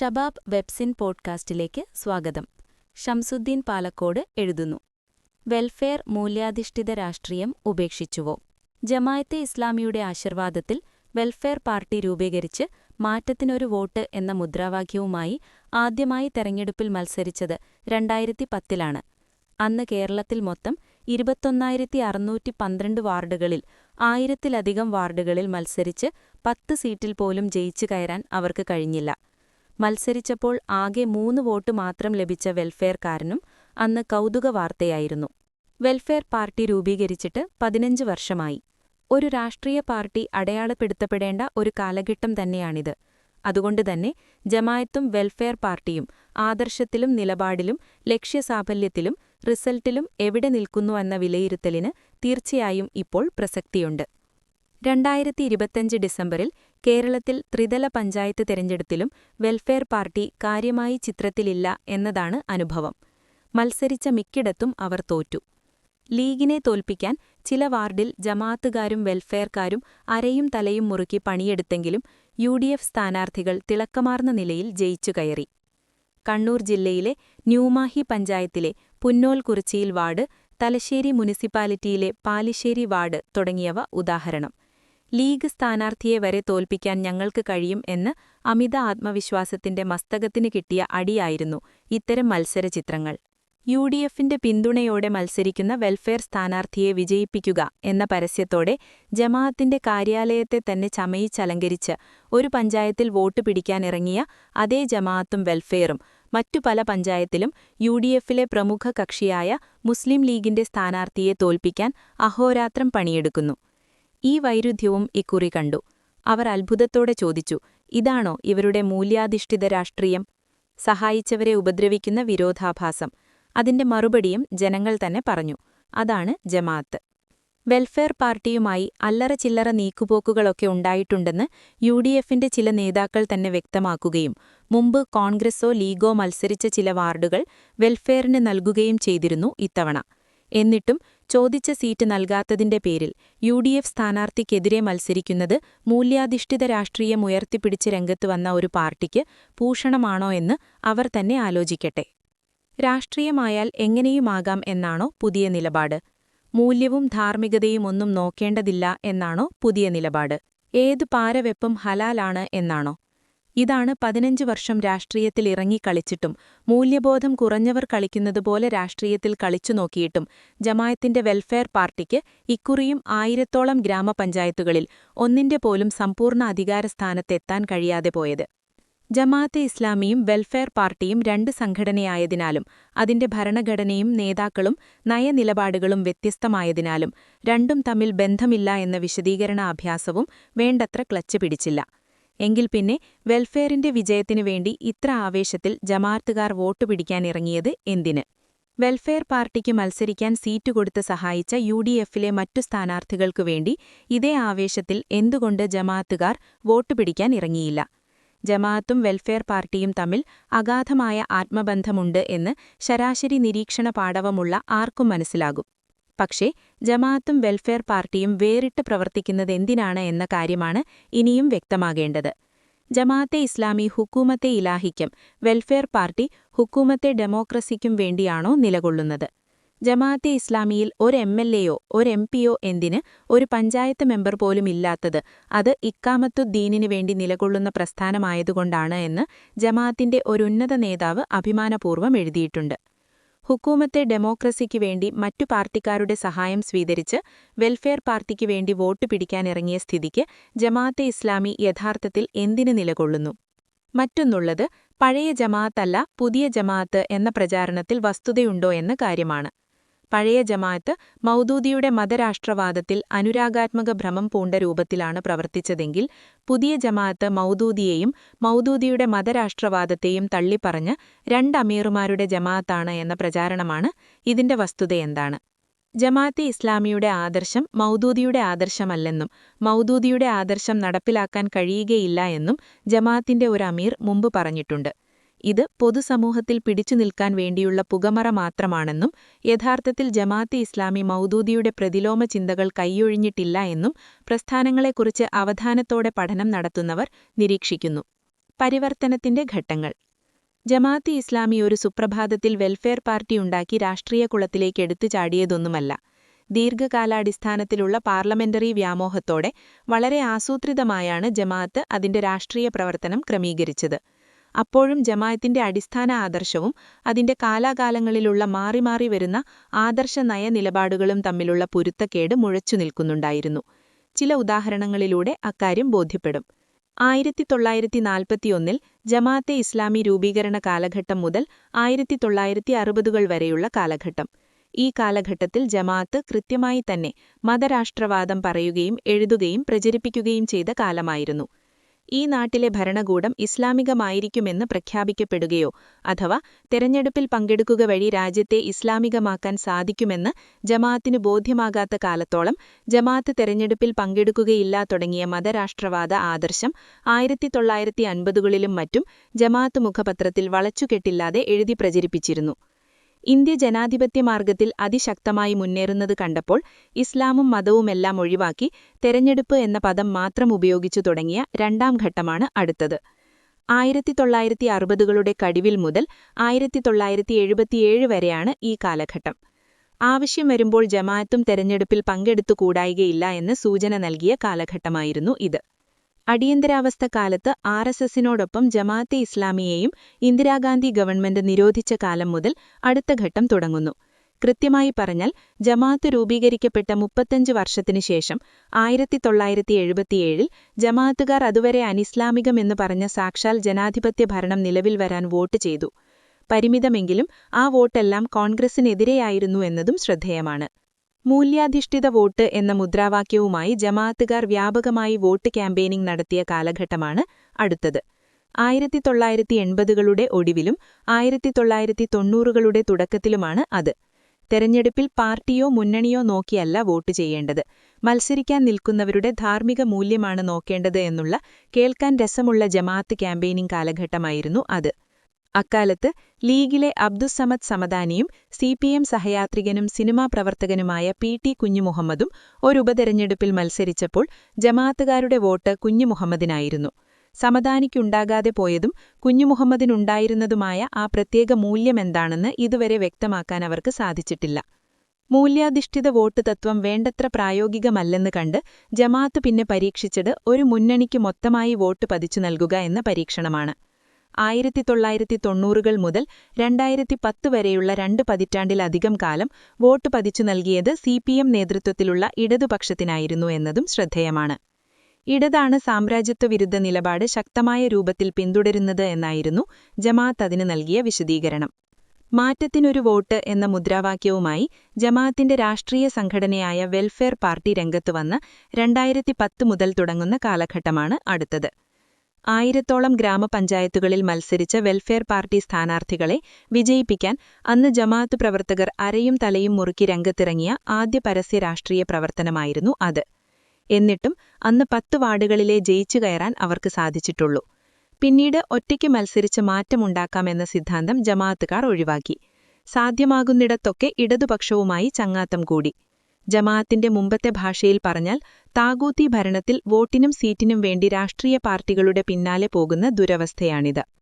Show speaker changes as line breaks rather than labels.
Shabab webzine പോഡ്കാസ്റ്റിലേക്ക് സ്വാഗതം. ഷംസുദ്ദീൻ പാലക്കോട് എഴുതുന്നു. Welfare മൂല്യാധിഷ്ഠിത രാഷ്ട്രീയം ഉപേക്ഷിച്ചുവോ? ജമായത്തെ ഇസ്ലാമിയുടെ ആശീർവാദത്തിൽ വെൽഫെയർ പാർട്ടി രൂപീകരിച്ച് മാറ്റത്തിനൊരു വോട്ട് എന്ന മുദ്രാവാക്യവുമായി ആദ്യമായി തെരഞ്ഞെടുപ്പിൽ മത്സരിച്ചത് രണ്ടായിരത്തി പത്തിലാണ് അന്ന് കേരളത്തിൽ മൊത്തം ഇരുപത്തൊന്നായിരത്തി അറുന്നൂറ്റി പന്ത്രണ്ട് വാർഡുകളിൽ ആയിരത്തിലധികം വാർഡുകളിൽ മത്സരിച്ച് പത്ത് സീറ്റിൽ പോലും ജയിച്ചു കയറാൻ അവർക്ക് കഴിഞ്ഞില്ല. മത്സരിച്ചപ്പോൾ ആകെ മൂന്ന് വോട്ട് മാത്രം ലഭിച്ച വെൽഫെയർക്കാരനും അന്ന് കൗതുക വാർത്തയായിരുന്നു വെൽഫെയർ പാർട്ടി രൂപീകരിച്ചിട്ട് പതിനഞ്ച് വർഷമായി. ഒരു രാഷ്ട്രീയ പാർട്ടി അടയാളപ്പെടുത്തപ്പെടേണ്ട ഒരു കാലഘട്ടം തന്നെയാണിത്. അതുകൊണ്ടുതന്നെ ജമായത്തും വെൽഫെയർ പാർട്ടിയും ആദർശത്തിലും നിലപാടിലും ലക്ഷ്യസാഫല്യത്തിലും റിസൾട്ടിലും എവിടെ നിൽക്കുന്നുവെന്ന വിലയിരുത്തലിന് തീർച്ചയായും ഇപ്പോൾ പ്രസക്തിയുണ്ട്. രണ്ടായിരത്തി ഇരുപത്തഞ്ച് ഡിസംബറിൽ കേരളത്തിൽ ത്രിതല പഞ്ചായത്ത് തെരഞ്ഞെടുപ്പിലും വെൽഫെയർ പാർട്ടി കാര്യമായി ചിത്രത്തിലില്ല എന്നതാണ് അനുഭവം. മത്സരിച്ച മിക്കിടത്തും അവർ തോറ്റു. ലീഗിനെ തോൽപ്പിക്കാൻ ചില വാർഡിൽ ജമാഅത്തുകാരും വെൽഫെയർക്കാരും അരയും തലയും മുറുക്കി പണിയെടുത്തെങ്കിലും യു ഡി എഫ് സ്ഥാനാർത്ഥികൾ തിളക്കമാർന്ന നിലയിൽ ജയിച്ചു കയറി. കണ്ണൂർ ജില്ലയിലെ ന്യൂമാഹി പഞ്ചായത്തിലെ പുന്നോൽകുറിച്ചിയിൽ വാർഡ് തലശ്ശേരി മുനിസിപ്പാലിറ്റിയിലെ പാലിശ്ശേരി വാർഡ് തുടങ്ങിയവ ഉദാഹരണം. ലീഗ് സ്ഥാനാർത്ഥിയെ വരെ തോൽപ്പിക്കാൻ ഞങ്ങൾക്ക് കഴിയും എന്ന് അമിത ആത്മവിശ്വാസത്തിന്റെ മസ്തകത്തിന് കിട്ടിയ അടിയായിരുന്നു ഇത്തരം മത്സരചിത്രങ്ങൾ. യു ഡി എഫിന്റെ പിന്തുണയോടെ മത്സരിക്കുന്ന വെൽഫെയർ സ്ഥാനാർത്ഥിയെ വിജയിപ്പിക്കുക എന്ന പരസ്യത്തോടെ ജമാഅത്തിന്റെ കാര്യാലയത്തെ തന്നെ ചമയിച്ചലങ്കരിച്ച് ഒരു പഞ്ചായത്തിൽ വോട്ട് പിടിക്കാനിറങ്ങിയ അതേ ജമാഅത്തും വെൽഫെയറും മറ്റു പല പഞ്ചായത്തിലും യു ഡി എഫിലെ പ്രമുഖ കക്ഷിയായ മുസ്ലിം ലീഗിന്റെ സ്ഥാനാർത്ഥിയെ തോൽപ്പിക്കാൻ അഹോരാത്രം പണിയെടുക്കുന്നു. ഈ വൈരുദ്ധ്യവും ഇക്കുറി കണ്ടു. അവർ അത്ഭുതത്തോടെ ചോദിച്ചു ഇതാണോ ഇവരുടെ മൂല്യാധിഷ്ഠിത രാഷ്ട്രീയം? സഹായിച്ചവരെ ഉപദ്രവിക്കുന്ന വിരോധാഭാസം. അതിന്റെ മറുപടിയും ജനങ്ങൾ തന്നെ പറഞ്ഞു. അതാണ് ജമാഅത്ത്. വെൽഫെയർ പാർട്ടിയുമായി അല്ലറ ചില്ലറ നീക്കുപോക്കുകളൊക്കെ ഉണ്ടായിട്ടുണ്ടെന്ന് യു ഡി എഫിന്റെ ചില നേതാക്കൾ തന്നെ വ്യക്തമാക്കുകയും മുമ്പ് കോൺഗ്രസോ ലീഗോ മത്സരിച്ച ചില വാർഡുകൾ വെൽഫെയറിന് നൽകുകയും ചെയ്തിരുന്നു ഇത്തവണ. എന്നിട്ടും ചോദിച്ച സീറ്റ് നൽകാത്തതിന്റെ പേരിൽ യു ഡി എഫ് സ്ഥാനാർത്ഥിക്കെതിരെ മത്സരിക്കുന്നത് മൂല്യാധിഷ്ഠിത രാഷ്ട്രീയം ഉയർത്തിപ്പിടിച്ച് രംഗത്ത് വന്ന ഒരു പാർട്ടിക്ക് ഭൂഷണമാണോ എന്ന് അവർ തന്നെ ആലോചിക്കട്ടെ. രാഷ്ട്രീയമായാൽ എങ്ങനെയുമാകാം എന്നാണോ പുതിയ നിലപാട്. മൂല്യവും ധാർമ്മികതയും ഒന്നും നോക്കേണ്ടതില്ല എന്നാണോ പുതിയ നിലപാട്. ഏതു പാരവെപ്പും ഹലാലാണ് എന്നാണോ. ഇതാണ് പതിനഞ്ച് വർഷം രാഷ്ട്രീയത്തിൽ ഇറങ്ങിക്കളിച്ചിട്ടും മൂല്യബോധം കുറഞ്ഞവർ കളിക്കുന്നതുപോലെ രാഷ്ട്രീയത്തിൽ കളിച്ചു നോക്കിയിട്ടും ജമായത്തിന്റെ വെൽഫെയർ പാർട്ടിക്ക് ഇക്കുറിയും ആയിരത്തോളം ഗ്രാമപഞ്ചായത്തുകളിൽ ഒന്നിന്റെ പോലും സമ്പൂർണ അധികാരസ്ഥാനത്തെത്താൻ കഴിയാതെ പോയത്. ജമാഅത്തെ ഇസ്ലാമിയും വെൽഫെയർ പാർട്ടിയും രണ്ട് സംഘടനയായതിനാലും അതിന്റെ ഭരണഘടനയും നേതാക്കളും നയനിലപാടുകളും വ്യത്യസ്തമായതിനാലും രണ്ടും തമ്മിൽ ബന്ധമില്ല എന്ന വിശദീകരണ അഭ്യാസവും വേണ്ടത്ര ക്ലച്ച് പിടിച്ചില്ല. എങ്കിൽ പിന്നെ വെൽഫെയറിന്റെ വിജയത്തിനു വേണ്ടി ഇത്ര ആവേശത്തിൽ ജമാഅത്തുകാർ വോട്ടു പിടിക്കാനിറങ്ങിയത് എന്തിന്? വെൽഫെയർ പാർട്ടിക്ക് മത്സരിക്കാൻ സീറ്റ് കൊടുത്ത് സഹായിച്ച യു ഡി എഫിലെ മറ്റു സ്ഥാനാർത്ഥികൾക്കു വേണ്ടി ഇതേ ആവേശത്തിൽ എന്തുകൊണ്ട് ജമാഅത്തുകാർ വോട്ട് പിടിക്കാൻ ഇറങ്ങിയില്ല? ജമാഅത്തും വെൽഫെയർ പാർട്ടിയും തമ്മിൽ അഗാധമായ ആത്മബന്ധമുണ്ട് എന്ന് ശരാശരി നിരീക്ഷണ പാടവമുള്ള ആർക്കും മനസ്സിലാകും. പക്ഷേ ജമാഅത്തും വെൽഫെയർ പാർട്ടിയും വേറിട്ട് പ്രവർത്തിക്കുന്നത് എന്തിനാണ് എന്ന കാര്യമാണ് ഇനിയും വ്യക്തമാകേണ്ടത്. ജമാഅത്തെ ഇസ്ലാമി ഹുക്കൂമത്തെ ഇലാഹിക്കും വെൽഫെയർ പാർട്ടി ഹുക്കൂമത്തെ ഡെമോക്രസിക്കും വേണ്ടിയാണോ നിലകൊള്ളുന്നത്? ജമാഅത്തെ ഇസ്ലാമിയിൽ ഒരു എം എൽ എയോ ഒരു എം പിയോ എന്തിന് ഒരു പഞ്ചായത്ത് മെമ്പർ പോലും ഇല്ലാത്തത് അത് ഇക്കാമത്തുദ്ദീനിനു വേണ്ടി നിലകൊള്ളുന്ന പ്രസ്ഥാനമായതുകൊണ്ടാണ് എന്ന് ജമാഅത്തിന്റെ ഒരുന്നത നേതാവ് അഭിമാനപൂർവം എഴുതിയിട്ടുണ്ട്. ഹുക്കൂമത്തെ ഡെമോക്രസിക്ക് വേണ്ടി മറ്റു പാർട്ടിക്കാരുടെ സഹായം സ്വീകരിച്ച് വെൽഫെയർ പാർട്ടിക്ക് വേണ്ടി വോട്ട് പിടിക്കാനിറങ്ങിയ സ്ഥിതിക്ക് ജമാഅത്തെ ഇസ്ലാമി യഥാർത്ഥത്തിൽ എന്തിനു നിലകൊള്ളുന്നു? മറ്റൊന്നുള്ളത് പഴയ ജമാഅത്തല്ല പുതിയ ജമാഅത്ത് എന്ന പ്രചാരണത്തിൽ വസ്തുതയുണ്ടോ എന്ന കാര്യമാണ്. പഴയ ജമാഅത്ത് മൗദൂദിയുടെ മതരാഷ്ട്രവാദത്തിൽ അനുരാഗാത്മക ഭ്രമം പൂണ്ട രൂപത്തിലാണ് പ്രവർത്തിച്ചതെങ്കിൽ പുതിയ ജമാഅത്ത് മൗദൂദിയെയും മൗദൂദിയുടെ മതരാഷ്ട്രവാദത്തെയും തള്ളിപ്പറഞ്ഞ് രണ്ട് അമീറുമാരുടെ ജമാഅത്താണ് എന്ന പ്രചാരണമാണ് ഇതിന്റെ വസ്തുതയെന്താണ് ജമാഅത്തെ ഇസ്ലാമിയുടെ ആദർശം മൗദൂദിയുടെ ആദർശമല്ലെന്നും മൗദൂദിയുടെ ആദർശം നടപ്പിലാക്കാൻ കഴിയുകയില്ല എന്നും ജമാഅത്തിന്റെ ഒരു അമീർ മുമ്പ് പറഞ്ഞിട്ടുണ്ട്. ഇത് പൊതുസമൂഹത്തിൽ പിടിച്ചു നിൽക്കാൻ വേണ്ടിയുള്ള പുകമറ മാത്രമാണെന്നും യഥാർത്ഥത്തിൽ ജമാഅത്തെ ഇസ്ലാമി മൗദൂദിയുടെ പ്രതിലോമ ചിന്തകൾ കൈയൊഴിഞ്ഞിട്ടില്ല എന്നും പ്രസ്ഥാനങ്ങളെക്കുറിച്ച് അവധാനത്തോടെ പഠനം നടത്തുന്നവർ നിരീക്ഷിക്കുന്നു.
പരിവർത്തനത്തിന്റെ ഘട്ടങ്ങൾ. ജമാഅത്തെ ഇസ്ലാമി ഒരു സുപ്രഭാതത്തിൽ വെൽഫെയർ പാർട്ടി ഉണ്ടാക്കി രാഷ്ട്രീയ കുളത്തിലേക്ക് എടുത്തു ചാടിയതൊന്നുമല്ല. ദീർഘകാലാടിസ്ഥാനത്തിലുള്ള പാർലമെന്ററി വ്യാമോഹത്തോടെ വളരെ ആസൂത്രിതമായാണ് ജമാഅത്ത് അതിന്റെ രാഷ്ട്രീയ പ്രവർത്തനം ക്രമീകരിച്ചത്. അപ്പോഴും ജമായത്തിന്റെ അടിസ്ഥാന ആദർശവും അതിന്റെ കാലാകാലങ്ങളിലുള്ള മാറി മാറി വരുന്ന ആദർശ നയ നിലപാടുകളും തമ്മിലുള്ള പൊരുത്തക്കേട് മുഴച്ചു നിൽക്കുന്നുണ്ടായിരുന്നു. ചില ഉദാഹരണങ്ങളിലൂടെ അക്കാര്യം ബോധ്യപ്പെടും. ആയിരത്തി തൊള്ളായിരത്തി നാൽപ്പത്തിയൊന്നിൽ ജമാഅത്തെ ഇസ്ലാമി രൂപീകരണ കാലഘട്ടം മുതൽ ആയിരത്തി തൊള്ളായിരത്തി അറുപതുകൾ വരെയുള്ള കാലഘട്ടം. ഈ കാലഘട്ടത്തിൽ ജമാഅത്ത് കൃത്യമായി തന്നെ മതരാഷ്ട്രവാദം പറയുകയും എഴുതുകയും പ്രചരിപ്പിക്കുകയും ചെയ്ത കാലമായിരുന്നു. ഈ നാട്ടിലെ ഭരണകൂടം ഇസ്ലാമികമായിരിക്കുമെന്ന് പ്രഖ്യാപിക്കപ്പെടുകയോ അഥവാ തെരഞ്ഞെടുപ്പിൽ പങ്കെടുക്കുക വഴി രാജ്യത്തെ ഇസ്ലാമികമാക്കാൻ സാധിക്കുമെന്ന് ജമാഅത്തിനു ബോധ്യമാകാത്ത കാലത്തോളം ജമാഅത്ത് തെരഞ്ഞെടുപ്പിൽ പങ്കെടുക്കുകയില്ല തുടങ്ങിയ മതരാഷ്ട്രവാദ ആദർശം ആയിരത്തി തൊള്ളായിരത്തി അൻപതുകളിലും മറ്റും ജമാഅത്ത് മുഖപത്രത്തിൽ വളച്ചുകെട്ടില്ലാതെ എഴുതി പ്രചരിപ്പിച്ചിരുന്നു. ഇന്ത്യ ജനാധിപത്യ മാർഗത്തിൽ അതിശക്തമായി മുന്നേറുന്നത് കണ്ടപ്പോൾ ഇസ്ലാമും മതവുമെല്ലാം ഒഴിവാക്കി തെരഞ്ഞെടുപ്പ് എന്ന പദം മാത്രം ഉപയോഗിച്ചു തുടങ്ങിയ രണ്ടാം ഘട്ടമാണ് അടുത്തത്. ആയിരത്തി തൊള്ളായിരത്തി അറുപതുകളുടെ കടിവിൽ മുതൽ ആയിരത്തി തൊള്ളായിരത്തി എഴുപത്തിയേഴ് വരെയാണ് ഈ കാലഘട്ടം. ആവശ്യം വരുമ്പോൾ ജമാഅത്തും തെരഞ്ഞെടുപ്പിൽ പങ്കെടുത്തുകൂടായികയില്ല എന്ന് സൂചന നൽകിയ കാലഘട്ടമായിരുന്നു ഇത്. അടിയന്തരാവസ്ഥ കാലത്ത് ആർ എസ് എസിനോടൊപ്പം ജമാഅത്തെ ഇസ്ലാമിയെയും ഇന്ദിരാഗാന്ധി ഗവൺമെന്റ് നിരോധിച്ച കാലം മുതൽ അടുത്ത ഘട്ടം തുടങ്ങുന്നു. കൃത്യമായി പറഞ്ഞാൽ ജമാഅത്ത് രൂപീകരിക്കപ്പെട്ട മുപ്പത്തഞ്ച് വർഷത്തിനു ശേഷം ആയിരത്തി തൊള്ളായിരത്തി എഴുപത്തിയേഴിൽ ജമാഅത്തുകാർ അതുവരെ അനിസ്ലാമികമെന്ന് പറഞ്ഞ സാക്ഷാൽ ജനാധിപത്യ ഭരണം നിലവിൽ വരാൻ വോട്ട് ചെയ്തു. പരിമിതമെങ്കിലും ആ വോട്ടെല്ലാം കോൺഗ്രസിനെതിരെയായിരുന്നു എന്നതും ശ്രദ്ധേയമാണ്. മൂല്യാധിഷ്ഠിത വോട്ട് എന്ന മുദ്രാവാക്യവുമായി ജമാഅത്തുകാർ വ്യാപകമായി വോട്ട് ക്യാമ്പയിനിംഗ് നടത്തിയ കാലഘട്ടമാണ് അടുത്തത്. ആയിരത്തി തൊള്ളായിരത്തി എൺപതുകളുടെ ഒടുവിലും ആയിരത്തി തൊള്ളായിരത്തി തൊണ്ണൂറുകളുടെ തുടക്കത്തിലുമാണ് അത്. തെരഞ്ഞെടുപ്പിൽ പാർട്ടിയോ മുന്നണിയോ നോക്കിയല്ല വോട്ട് ചെയ്യേണ്ടത്. മത്സരിക്കാൻ നിൽക്കുന്നവരുടെ ധാർമ്മിക മൂല്യമാണ് നോക്കേണ്ടത് എന്നുള്ള കേൾക്കാൻ രസമുള്ള ജമാഅത്ത് ക്യാമ്പയിനിംഗ് കാലഘട്ടമായിരുന്നു അത്. അക്കാലത്ത് ലീഗിലെ അബ്ദുസമദ് സമദാനിയും സി പി എം സഹയാത്രികനും സിനിമാ പ്രവർത്തകനുമായ പി ടി കുഞ്ഞുമുഹമ്മദും ഒരു ഉപതെരഞ്ഞെടുപ്പിൽ മത്സരിച്ചപ്പോൾ ജമാഅത്തുകാരുടെ വോട്ട് കുഞ്ഞുമുഹമ്മദിനായിരുന്നു. സമദാനിക്കുണ്ടാകാതെ പോയതും കുഞ്ഞുമുഹമ്മദിനുണ്ടായിരുന്നതുമായ ആ പ്രത്യേക മൂല്യമെന്താണെന്ന് ഇതുവരെ വ്യക്തമാക്കാൻ അവർക്ക് സാധിച്ചിട്ടില്ല. മൂല്യാധിഷ്ഠിത വോട്ട് തത്വം വേണ്ടത്ര പ്രായോഗികമല്ലെന്ന് കണ്ട് ജമാഅത്ത് പിന്നെ പരീക്ഷിച്ചത് ഒരു മുന്നണിക്ക് മൊത്തമായി വോട്ട് പതിച്ചു നൽകുക എന്ന പരീക്ഷണമാണ്. ആയിരത്തി തൊള്ളായിരത്തി തൊണ്ണൂറുകൾ മുതൽ രണ്ടായിരത്തി പത്ത് വരെയുള്ള രണ്ട് പതിറ്റാണ്ടിലധികം കാലം വോട്ട് പതിച്ചു നൽകിയത് സി പി എം നേതൃത്വത്തിലുള്ള ഇടതുപക്ഷത്തിനായിരുന്നു എന്നതും ശ്രദ്ധേയമാണ്. ഇടതാണ് സാമ്രാജ്യത്വ വിരുദ്ധ നിലപാട് ശക്തമായ രൂപത്തിൽ പിന്തുടരുന്നത് എന്നായിരുന്നു ജമാഅത്ത് അതിന് നൽകിയ വിശദീകരണം. മാറ്റത്തിനൊരു വോട്ട് എന്ന മുദ്രാവാക്യവുമായി ജമാഅത്തിന്റെ രാഷ്ട്രീയ സംഘടനയായ വെൽഫെയർ പാർട്ടി രംഗത്ത് വന്ന് രണ്ടായിരത്തി പത്ത് മുതൽ തുടങ്ങുന്ന കാലഘട്ടമാണ് അടുത്തത്. ആയിരത്തോളം ഗ്രാമപഞ്ചായത്തുകളിൽ മത്സരിച്ച വെൽഫെയർ പാർട്ടി സ്ഥാനാർത്ഥികളെ വിജയിപ്പിക്കാൻ അന്ന് ജമാഅത്ത് പ്രവർത്തകർ അരയും തലയും മുറുക്കി രംഗത്തിറങ്ങിയ ആദ്യ പരസ്യ രാഷ്ട്രീയ പ്രവർത്തനമായിരുന്നു അത്. എന്നിട്ടും അന്ന് പത്ത് വാർഡുകളിലെ ജയിച്ചു കയറാൻ അവർക്ക് സാധിച്ചിട്ടുള്ളൂ. പിന്നീട് ഒറ്റയ്ക്ക് മത്സരിച്ച് മാറ്റമുണ്ടാക്കാമെന്ന സിദ്ധാന്തം ജമാഅത്തുകാർ ഒഴിവാക്കി. സാധ്യമാകുന്നിടത്തൊക്കെ ഇടതുപക്ഷവുമായി ചങ്ങാത്തം കൂടി. ജമാഅത്തിന്റെ മുമ്പത്തെ ഭാഷയിൽ പറഞ്ഞാൽ താഗൂത്തി ഭരണത്തിൽ വോട്ടിനും സീറ്റിനും വേണ്ടി രാഷ്ട്രീയ പാർട്ടികളുടെ പിന്നാലെ പോകുന്ന ദുരവസ്ഥയാണിത്.